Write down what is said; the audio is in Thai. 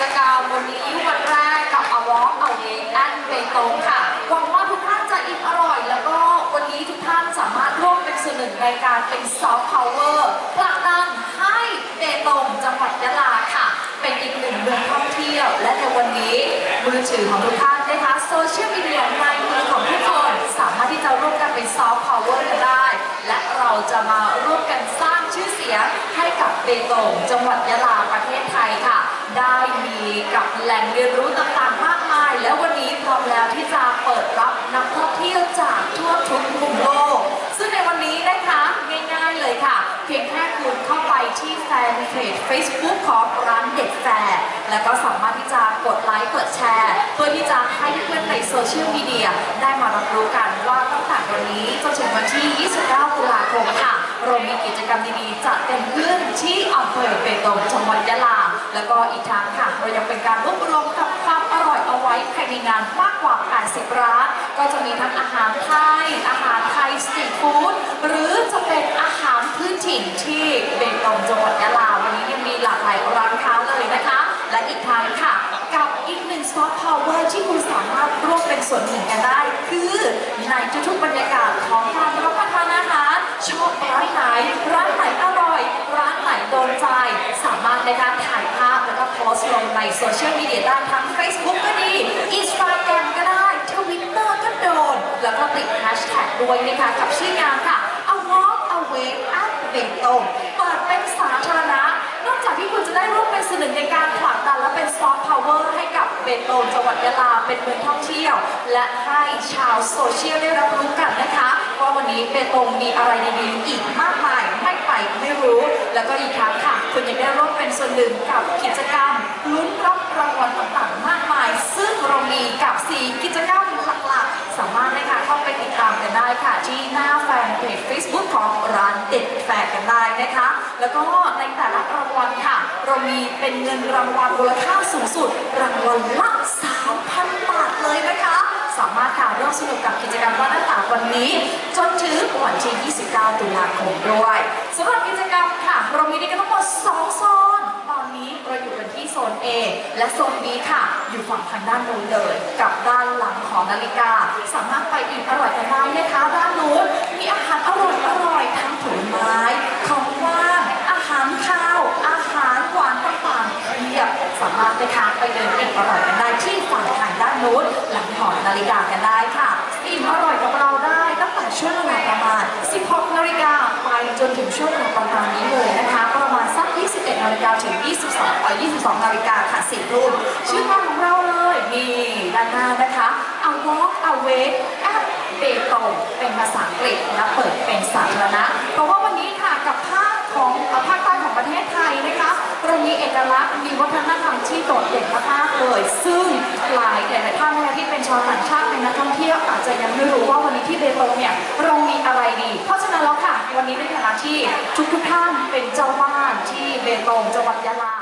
จกรรมวันนี้วันแรกกับอวอล์กเอาเองแอนเบตงค่ะหวังว่าทุกท่านจะอิ่มอร่อย แล้วก็วันนี้ทุกท่านสามารถร่วมเป็นส่วนหนึ่งในการเป็นซอฟต์พาวเวอร์ผลักดันให้เบตงจังหวัดยะลาค่ะ เป็นอีกหนึ่งเมืองท่องเที่ยว และในวันนี้มือถือของทุกท่านนะคะโซเชียลมีเดียในมือของทุกคนสามารถที่จะร่วมกันเป็นซอฟต์พาวเวอร์กันได้ และเราจะมาร่วมกันสร้างชื่อเสียงให้กับเบตงจังหวัดยะลาประเทศไทยค่ะ ได้มี กับแหล่งเรียนรู้ต่างๆ มากมาย และวันนี้พร้อมแล้วที่จะเปิดรับนักท่องเที่ยวจากทั่วทุกมุมโลก ซึ่งในวันนี้นะคะง่ายๆเลยค่ะ เพียงแค่คุณเข้าไปที่แฟนเพจ Facebook ของร้านเด็ดแฟร์แล้วก็สามารถที่จะกดไลค์กดแชร์ เพื่อที่จะให้เพื่อนในโซเชียลมีเดียได้มารับรู้กันว่าตั้งแต่วันนี้จนถึงวันที่ 29 ตุลาคมค่ะเรามีกิจกรรมดีๆจัดเต็มขึ้นที่อำเภอเบตงจังหวัดยะลา แล้วก็อีกทั้งค่ะเรายังเป็นการรวบรวมกับความอร่อยเอาไว้ภายในงานมากกว่า 80 ร้าน ก็จะมีทั้งอาหารไทย อาหารไทยสตรีทฟู้ดหรือจะเป็นอาหารพื้นถิ่นที่เบตงจังหวัดยะลาวันนี้ยังมีหลากหลายร้านค้าเลยนะคะ และอีกทั้งค่ะกับอีกหนึ่งซอฟต์พาวเวอร์ที่คุณสามารถร่วมเป็นส่วนหนึ่งกันได้ คือในทุกๆบรรยากาศของการรับประทานอาหารชอบร้านไหนร้านไหนอร่อย ร้านไหนโดนใจสามารถในการถ่าย สต์ลงในโซเชียลมีเดียได้ทั้ง Facebook ก็ดี Instagram ก็ได้ Twitter ก็โดน แล้วก็ติดแฮชแท็กด้วยนะคะกับชื่องานค่ะ A Walk Away at เบตงเปิดเป็นสาธารณะ นอกจากที่คุณจะได้ร่วมเป็นส่วนหนึ่งในการผลักดันและเป็นซอฟต์พาวเวอร์ให้กับเบตงจังหวัดยะลาเป็นเมืองท่องเที่ยว และให้ชาวโซเชียลได้รับรู้กันนะคะว่าวันนี้เบตงมีอะไรดีๆอีกมากมาย ไม่ไม่รู้ แล้วก็อีกครั้งค่ะ คุณยังได้ร่วมเป็นส่วนหนึ่งกับกิจกรรมลุ้นรับรางวัลต่างๆ มากมาย ซึ่งเรามีกับ4กิจกรรมหลักๆ สามารถนะคะเข้าไปติดตามกันได้ค่ะ ที่หน้าแฟนเพจ Facebook ของร้านเด็ดแฟร์กันได้นะคะ แล้วก็ในแต่ละรางวัลค่ะ เรามีเป็นเงินรางวัลมูลค่าสูงสุด รางวัลละ3,000 บาทเลยนะคะสามารถค่ะร่วมสนุกกับกิจกรรมวันต่างวันนี้ จนถึงวันที่ 29 ตุลาคมด้วยสำหรับ และโซน B ค่ะ อยู่ฝั่งทางด้านนู้นเลยกับด้านหลังของนาฬิกา สามารถไปอิ่มอร่อยกันได้นะคะด้านนู้นมีอาหารอร่อยอร่อยทั้งผลไม้ของว่างอาหารข้าว อาหารหวานต่างๆเพียบสามารถนะคะไปเดินอิ่มอร่อยกันได้ที่ฝั่งทางด้านนู้นหลังหอนาฬิกากันได้ค่ะอิ่มอร่อยกับเราได้ตั้งแต่ช่วงเวลาประมาณ16นาฬิกาไปจนถึงช่วงเวลาประมาณนี้เลยนะคะ 5 นะคะ A walk away at เบตงเป็นภาษาอังกฤษนะเปิดเป็นสาธารณะเพราะว่าวันนี้ค่ะกับภาคของภาคใต้ของประเทศไทยนะคะเรามีเอกลักษณ์มีวัฒนธรรมที่โดดเด่นมากๆเลย ซึ่งหลายหลายท่านที่เป็นชาวต่างชาติเป็นนักท่องเที่ยวอาจจะยังไม่รู้ว่าวันนี้ที่เบตงเนี่ยเรามีอะไรดี เพราะฉะนั้นแล้วค่ะ วันนี้ในฐานะที่ทุกๆท่านเป็นเจ้าบ้านที่เบตงจังหวัดยะลา